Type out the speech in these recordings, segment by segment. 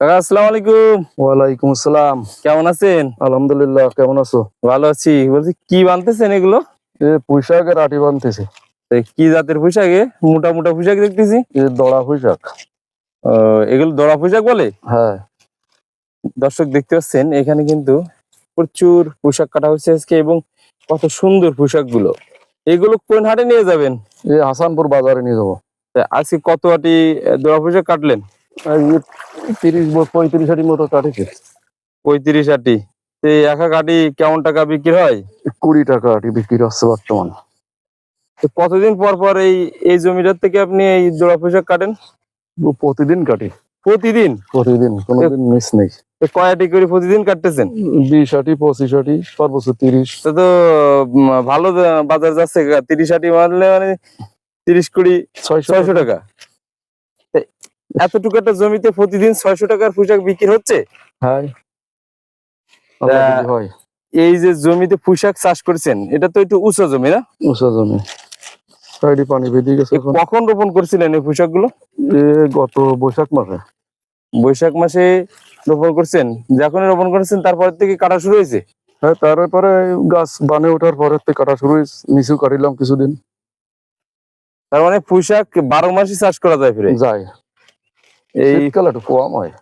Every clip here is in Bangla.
আসসালামু আলাইকুম। ওয়ালাইকুম আসসালাম। কেমন আছেন? আলহামদুলিল্লাহ কেমন আছো? ভালো আছি। বলছি কি বানতেছেন এগুলো? এ পুঁইশাকের আটি বানতেছে। কি জাতের মোটা মোটা দেখতেছি। দড়া পুঁইশাক। এগুলো দড়া বলে? হ্যাঁ। দর্শক দেখতে পাচ্ছেন এখানে কিন্তু প্রচুর পোশাক কাটা হচ্ছে আজকে এবং কত সুন্দর পোশাকগুলো এগুলো কোন হাটে নিয়ে যাবেন? হাসানপুর বাজারে নিয়ে যাব। আজকে কত আটি দড়া পোশাক কাটলেন? তিরিশ পঁয়ত্রিশ আটি মতো কাটেছে পঁয়ত্রিশ আটি এই এক এক কেমন টাকা বিক্রি হয়? কুড়ি টাকা আটি বিক্রি হচ্ছে বর্তমান। তো কতদিন পর পর এই এই জমিটার থেকে আপনি এই দড়া পোশাক কাটেন? প্রতিদিন কাটি। প্রতিদিন? প্রতিদিন কোনোদিন মিস নেই। তো কয় করে প্রতিদিন কাটতেছেন? বিশ আটি পঁচিশ আটি সর্বোচ্চ তিরিশ। তা ভালো বাজার যাচ্ছে তিরিশ আটি মারলে মানে তিরিশ কুড়ি ছয়শো ছয়শো টাকা। এতটুকু একটা জমিতে প্রতিদিন ছয়শো টাকার পোশাক বিক্রি হচ্ছে? এই যে জমিতে পোশাক চাষ করছেন এটা তো একটু উঁচু জমি না? উষা জমি। পানি বেরিয়ে গেছে কখন রোপণ করছিলেন এই পোশাকগুলো গত বৈশাখ মাসে। বৈশাখ মাসে রোপণ করছেন? যখনই রোপণ করেছেন তারপর থেকে কাটা শুরু হয়েছে? হ্যাঁ তারপরে গাছ বানে ওঠার পরে থেকে কাটা শুরু হয়েছে নিচু কাটিলাম কিছুদিন। তার মানে পোশাক বারো মাসই চাষ করা যায় ফিরে? যায়। এই শীতকালে একটু কম হয়।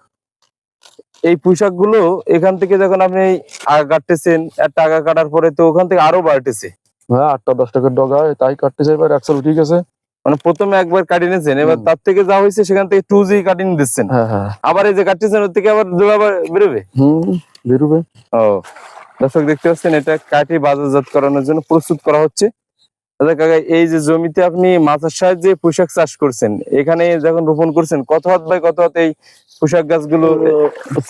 এই পোশাকগুলো এখান থেকে যখন আপনি আগা কাটতেছেন একটা আগা কাটার পরে তো ওখান থেকে আরও বাড়তেছে। হ্যাঁ আটটা দশ টাকার ডগায় তাই কাটতে চাই এবার একশো ঠিক আছে। মানে প্রথমে একবার কাটিয়ে নিয়েছেন এবার তার থেকে যা হয়েছে সেখান থেকে টু জি কাটিয়ে দিচ্ছেন। হ্যাঁ হ্যাঁ। আবার এই যে কাটতেছেন ওর থেকে আবার জোড়া বেরোবে? হুম বেরোবে। ও। দর্শক দেখতে পাচ্ছেন এটা কাটি বাজারজাত করানোর জন্য প্রস্তুত করা হচ্ছে। দাদা কাকা এই যে জমিতে আপনি মাথার সাহায্যে পোশাক চাষ করছেন এখানে যখন রোপণ করছেন কত হাত বাই কত হাত এই পোশাক গাছগুলো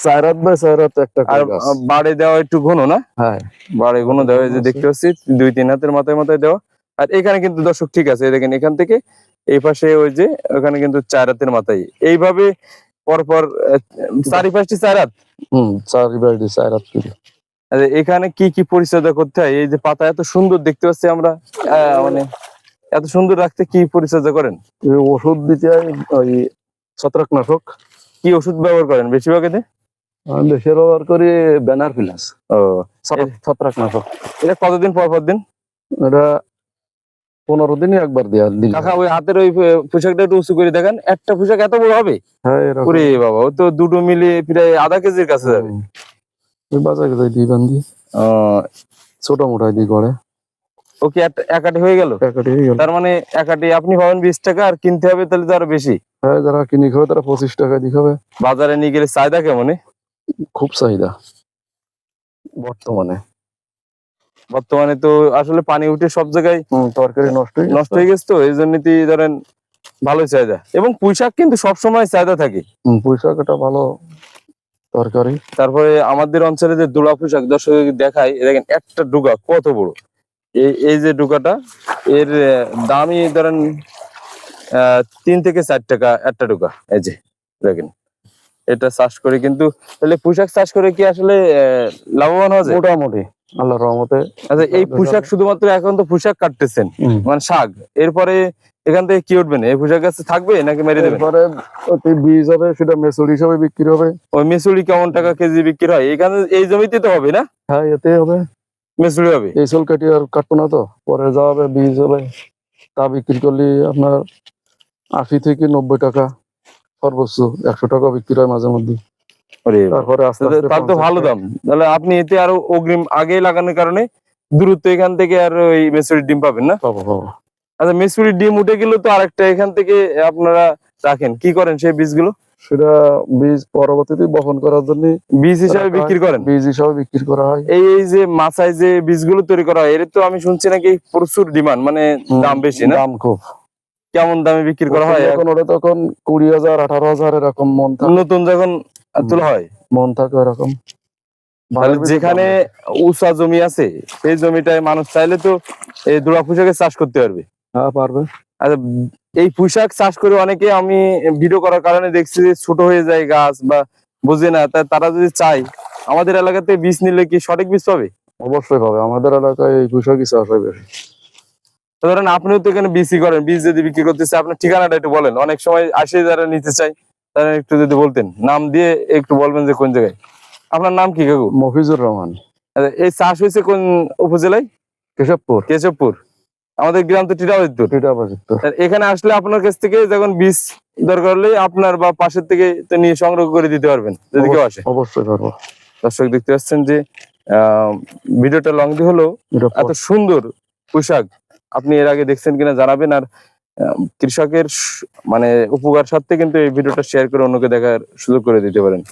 চার হাত বাই চার হাত একটা আর বাড়ে দেওয়া একটু ঘন না? হ্যাঁ। বাড়ে ঘন দেওয়া যে দেখতে পাচ্ছি দুই তিন হাতের মাথায় মাথায় দেওয়া। আর এখানে কিন্তু দর্শক ঠিক আছে দেখেন এখান থেকে এই পাশে ওই যে ওখানে কিন্তু চার হাতের মাথায়। এইভাবে পরপর আহ, চারি পাঁচটি চার হাত? হুম চার দিয়ে চার হাত এখানে কি কি পরিচর্যা করতে হয়? এই যে পাতা এত সুন্দর দেখতে পাচ্ছি আমরা। মানে এত সুন্দর রাখতে কি পরিচর্যা করেন? ওষুধ দিতে হয় ওই ছত্রাকনাশক। কি ওষুধ ব্যবহার করেন বেশিরভাগ এতে? বেশি ব্যবহার করি ব্যানার ফিলাস। ও ছত্রাকনাশক। এটা কতদিন পর পর দিন? এটা পনেরো দিনই একবার দেওয়া দিল। কাকা ওই হাতের ওই পোশাকটা একটু উঁচু করে দেখেন। একটা পোশাক এত বড় হবে? হ্যাঁ ওরে বাবা ও তো দুটো মিলে প্রায় আধা কেজির কাছে যাবে। ওই বাজারে যাই দিই বান্ধি ছোট মোটাই দিই করে। ও কি একটা একাটি হয়ে গেল? প্যাকেটে হয়ে গেল। তার মানে একাটি আপনি পাবেন বিশ টাকা আর কিনতে হবে তাহলে তো আরও বেশি। হ্যাঁ যারা কিনে খাবে তারা পঁচিশ টাকা দিয়ে খাবে। বাজারে নিয়ে গেলে চাহিদা কেমন? খুব চাহিদা। বর্তমানে। বর্তমানে তো আসলে পানি উঠে সব জায়গায় তরকারি নষ্ট হয়ে নষ্ট হয়ে গেছে তো এই জন্যই ধরেন ভালোই চাহিদা। এবং পুঁইশাক কিন্তু সবসময় চাহিদা থাকে। পুঁইশাক একটা ভালো তরকারি? তারপরে আমাদের অঞ্চলে যে দোলা পোশাক দর্শক দেখায় এ দেখেন একটা ডুগা কত বড়। এই এই যে ডুগাটা এর দামই ধরেন আহ, তিন থেকে চার টাকা একটা ডুগা। এই যে দেখেন এটা চাষ করে। কিন্তু তাহলে পোশাক চাষ করে কি আসলে লাভবান হওয়া যায়? মোটামুটি। আল্লাহর রহমতে। আচ্ছা এই পোশাক শুধুমাত্র এখন তো পোশাক কাটতেছেন মানে শাক। এরপরে এখান থেকে কি উঠবেন? এই পোশাক গাছ থাকবে নাকি মেরে দেবেন? এরপরে ওতে বীজ হবে সেটা মেসুর হিসাবে বিক্রি হবে। ওই মেসুরি কেমন টাকা কেজি বিক্রি হয়? এখানে এই জমিতে তো হবে না? হ্যাঁ এতে হবে। মেসুরি হবে? এই চুল কাটি আর কাটবো না তো। পরে যা হবে বীজ হবে তা বিক্রি করলে আপনার আশি থেকে নব্বই টাকা সর্বোচ্চ। একশো টাকা বিক্রি হয় মাঝে মধ্যে। তারপরে তার তো ভালো দাম। তাহলে আপনি এতে আরও অগ্রিম আগে লাগানোর কারণে দূরত্ব এখান থেকে আর ওই মেসুরির ডিম পাবেন না? আচ্ছা মেসুরির ডিম উঠে গেলে তো আরেকটা এখান থেকে আপনারা রাখেন। কি করেন সেই বীজগুলো? সেটা বীজ পরবর্তীতে বপন করার জন্য বীজ হিসাবে বিক্রি করেন? বীজ হিসাবে বিক্রি করা হয়। এই এই যে মাছায় যে বীজগুলো তৈরি করা হয় এর তো আমি শুনছি নাকি প্রচুর ডিমান্ড মানে দাম বেশি না? দাম খুব। কেমন দামে বিক্রি করা হয়? এখন ওটা তখন কুড়ি হাজার আঠারো হাজার এরকম মন নতুন যখন তোলা হয়? মন থাকে তাহলে যেখানে উষা জমি আছে সেই জমিটায় মানুষ চাইলে তো এই দুড়া পোশাকের চাষ করতে পারবে। হ্যাঁ পারবে। আচ্ছা এই পোশাক চাষ করে অনেকে আমি ভিডিও করার কারণে দেখছি যে ছোট হয়ে যায় গাছ বা বুঝে না তারা যদি চায় আমাদের এলাকাতে বীজ নিলে কি সঠিক বীজ পাবে? অবশ্যই পাবে। আমাদের এলাকায় এই কৃষকই চাষ হয় বেশি। ধরেন আপনিও তো এখানে বিসি করেন বীজ যদি বিক্রি করতেছে আপনার ঠিকানাটা একটু বলেন। অনেক সময় আসে যারা নিতে চায় তাহলে একটু যদি বলতেন নাম দিয়ে একটু বলবেন যে কোন জায়গায়? আপনার নাম কি কাকু? মফিজুর রহমান। আচ্ছা, এই চাষ হয়েছে কোন উপজেলায়? কেশবপুর। কেশবপুর। আমাদের গ্রাম তো বাজিত আর এখানে আসলে আপনার কাছ থেকে যখন বীজ দরকার হলে আপনার বা পাশের থেকে তো নিয়ে সংগ্রহ করে দিতে পারবেন যদি কেউ আসে। অবশ্যই পারব। দর্শক দেখতে পাচ্ছেন যে আহ, ভিডিওটা লং দি হলো। এত সুন্দর পোশাক। আপনি এর আগে দেখছেন কিনা জানাবেন। আর কৃষকের মানে উপকার স্বার্থে কিন্তু এই ভিডিওটা শেয়ার করে অন্যকে দেখার সুযোগ করে দিতে পারেন।